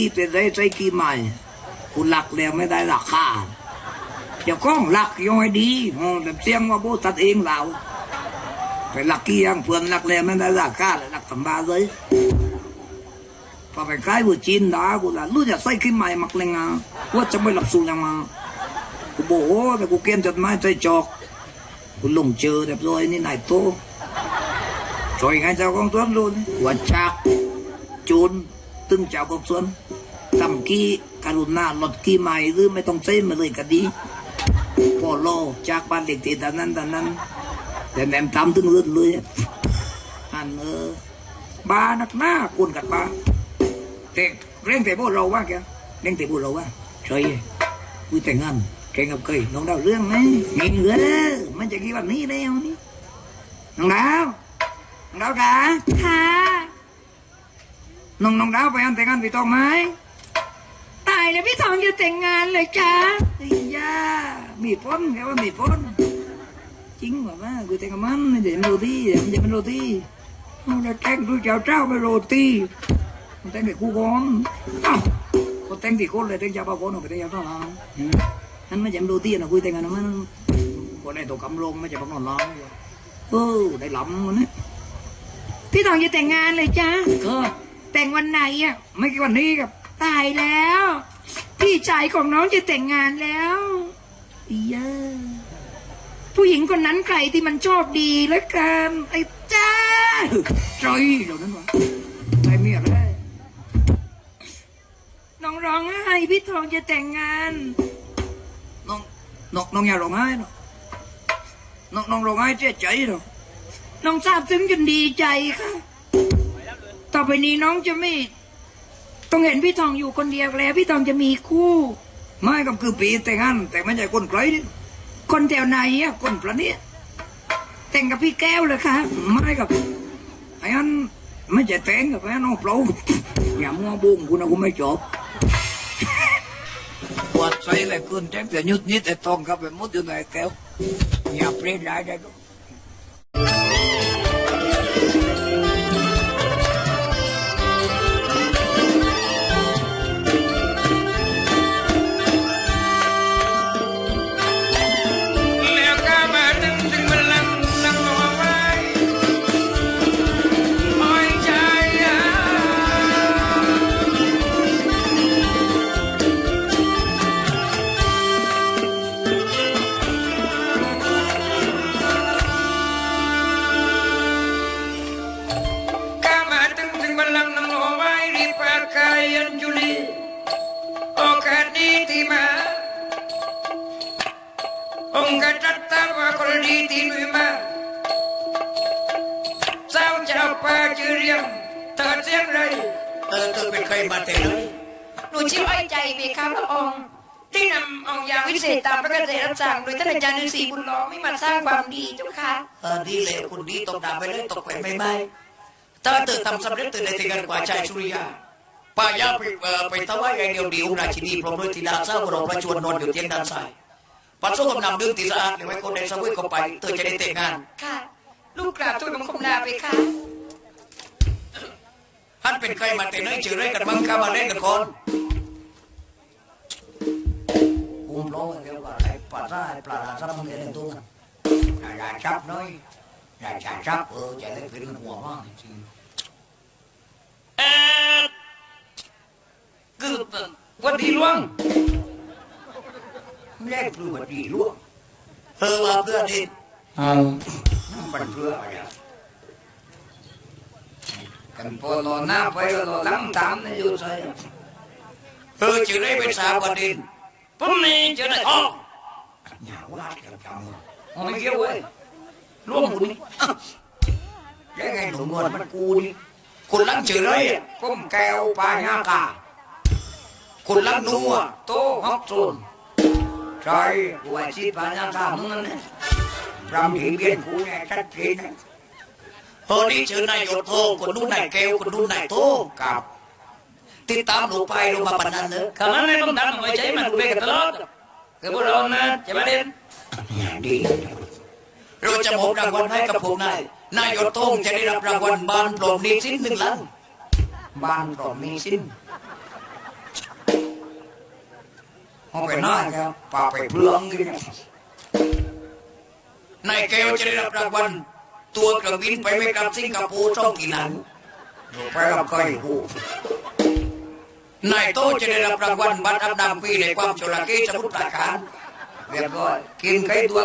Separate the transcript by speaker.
Speaker 1: ที่เป็นไรใจกี่ใหม่คุณหลักแล้วไม่ได้ราคาเจ้าของหลักย่อยดีอ๋อแต่เสียงว่าโบตัดเองเราไปหลักกี่ยังเพื่อนหลักแล้วไม่ได้ราคาเลยหลักทำบาเลยพอไปใกล้บุจีนดากูละรู้จะใส่ขี้ใหม่มักเลยงาว่าจะไม่หลับสูงยังมากูโบโหแต่กูเกณฑ์จดหมายใจจอกกูลงเจอเรียบร้อยนี่นายโตช่วยไงเจ้าของสวนรู้นี่หัวชักจูน ตึงเจ้าของสวนทำกี้การุณาลดกี้ใหม่หรือไม่ต้องใช้มาเลยก็ดีพอโลจากบ้านเด็กตีตอนนั้นตอนนั้น แต่แหนมทำถึงเลื่อนเลยอันเออบ้านักหน้ากุนกัดบ้าแต่เร่งแต่พวกเราว่าแกเร่งแต่พวกเราว่าใช่คุยแต่งงานแกกับเคยน้องดาวเรื่องไหมเงินเออมันจะกี่วันนี้แล้วนี่น้องดาวน้องดาวกะ
Speaker 2: ค่ะ
Speaker 1: น้องน้องดาวไปอันแต่งงานพี่ตองไหม
Speaker 2: ตายแล้วพี่ทองจะแต่งงานเลยจ้า
Speaker 1: ไอ้ยามีพ้นแกว่ามีพ้นจริงเหรอวะกูแต่งกับมันไม่ใช่โรตีมันจะเป็นโรตีเอาแล้วแต่งดูเจ้าเจ้าไปโรตีมันแต่งกับกูก่อนเอ้าก็แต่งที่คนเลยแต่งเจ้าบ้าคนเอาไปแต่งเจ้าต้องเอานั่นไม่ใช่โรตีนะกูแต่งกันมันคนได้ตัวกำลงไม่ใช่พวกนอนร้องเออได้หลำมันนี่
Speaker 2: พี่ทองจะแต่งงานเลยจ้า
Speaker 1: ก็
Speaker 2: แต่งวันไหนอะ
Speaker 1: ไม่กี่วันนี้ครับ
Speaker 2: ตายแล้ว พี่ชายของน้องจะแต่งงานแล้ว
Speaker 1: อียา
Speaker 2: ผู้หญิงคนนั้นใครที่มันโชคดีแล้วกันไอ้จ้า
Speaker 1: ใจเหล่านั้นวะใจเมียเลย
Speaker 2: น้องร้องไห้พี่ทองจะแต่งงาน
Speaker 1: น้องน้องน้องอย่าร้องไห้เนาะน้องน้องร้องไห้เสียใจเนาะ
Speaker 2: น้องทราบซึ้งจนดีใจค่ะ ต่อไปนี้น้องจะไม่ ต้องเห็นพี่ทองอยู่คนเดียวแล้ว พี่ทองจะมีคู่
Speaker 1: ไม่ก็คือปีแต่งงานแต่ไม่ใช่คนไกลนี่
Speaker 2: คนแถวไหนอะ
Speaker 1: คนประเนี้ย
Speaker 2: แต่งกับพี่แก้วเลยค่ะ
Speaker 1: ไม่กับไอ้อันไม่ใช่แต่งกับไอ้น้องเปล่าอย่ามัวบุ้งกูนะกูไม่จบปวดใจเลยคุณแจ้งแต่ยุดนิดแต่ทองครับไปมุดอยู่ในแก้วอย่าเปลี่ยนได้ได้
Speaker 3: มาองค์กษัตริย์ตามว่าคนดีที่ลุยมาเจ้าเจ้าป่าชื่อเรียงเธอเสียงไรเออเธอเป็นใครมาแต่ไหน
Speaker 2: หนูชื่ออ้อยใจมีข้าพระองค์ที่นำองค์ยาวิเศษตามพระกระแสรับสั่งโดยท่านอาจารย์ฤาษีบุญล้อมให้มาสร้างความดีเจ้าค่ะ
Speaker 3: เออดีเลยคุณดีตกดาบไปเลยตกแขวนไม่ไม่ถ้าเธอทำสำเร็จเธอได้แต่งงานกว่าชายสุริยา ป้ายาไปเอ่อไปถวายอย่างเดียวดีองค์ราชินีพร้อมด้วยธิดาเจ้าบรมพระชวนนอนอยู่เตียงด้านซ้ายปัสสาวะนำดื่มตีสะอาดเลยไว้คนใดสักคนเข้าไปเธอจะได้แต่งงาน
Speaker 2: ค่ะ ลูกกราบทูลบังคมลาไปค่ะ
Speaker 3: ท่านเป็นใครมาแต่ไหนชื่ออะไรกันบ้างข้ามาเล่นกันก่อนคุมร้องเกี่ยวกับไอ้ปลาซ่าไอ้ปลาราซับมันเล่นตัวกันอย่าอย่าชับน้อยอย่าอย่าชับเออจะได้เป็นหัวมากจริงเอ๊ะ คือวันดีหลวงแรกคือวันดีหลวงเออว่าเพื่อนดิมันเพื่ออะไรอะ
Speaker 1: กันพอรอหน้าไปก็รอหลังตามนี่อยู่ใส่
Speaker 3: เออชื่อได้เป็นสาวประเด็นผมนี่ชื่อได้ทองอย่าว่ากันจังเลย
Speaker 1: อ๋อไม่เกี่ยวเว้ย
Speaker 3: ร่วมบุญนี่ยังไงหนุ่มนวลมันกูนี่คนลังชื่อเลยอะ
Speaker 1: ก้มแก้วปลายากา
Speaker 3: คนลังนัว
Speaker 1: โตฮอกโซนใช่หัวชีพายากามึงนั่นนี่ยรำหินเบียนกูเนี่ยชัดเจนนะ
Speaker 3: เอนี่ชื่อนายโยโทคนนู้นนายแก้วคนนู้นนายโท
Speaker 1: กับ
Speaker 3: ติดตามหนูไปลงมาปนนั้นเนอะ
Speaker 4: คำนั้นไม่ต้องทำไม่ใช่มันรู้ไปกันตลอดคือพวกเรานะจะมาเด่น
Speaker 3: อย่างดีเราจะมอบรางวัลให้กับพวกนายนายโยโทงจะได้รับรางวัลบานปลอมดีสิ้นหนึ่งล้าน
Speaker 1: บ้านก็มีสิ้น
Speaker 3: เอาไปหน้าครับป่าไปเพลืองกันนายแก้วจะได้รับรางวัลตัวเครื่องบินไปไม่กลับสิงคโปร์ช่องกี่นั้นไปรับก้อยหูนายโตจะได้รับรางวัลบัตรอันดับปีในความโชลาเกสมุทรปราการเรียบร้อยกินไก่ตัว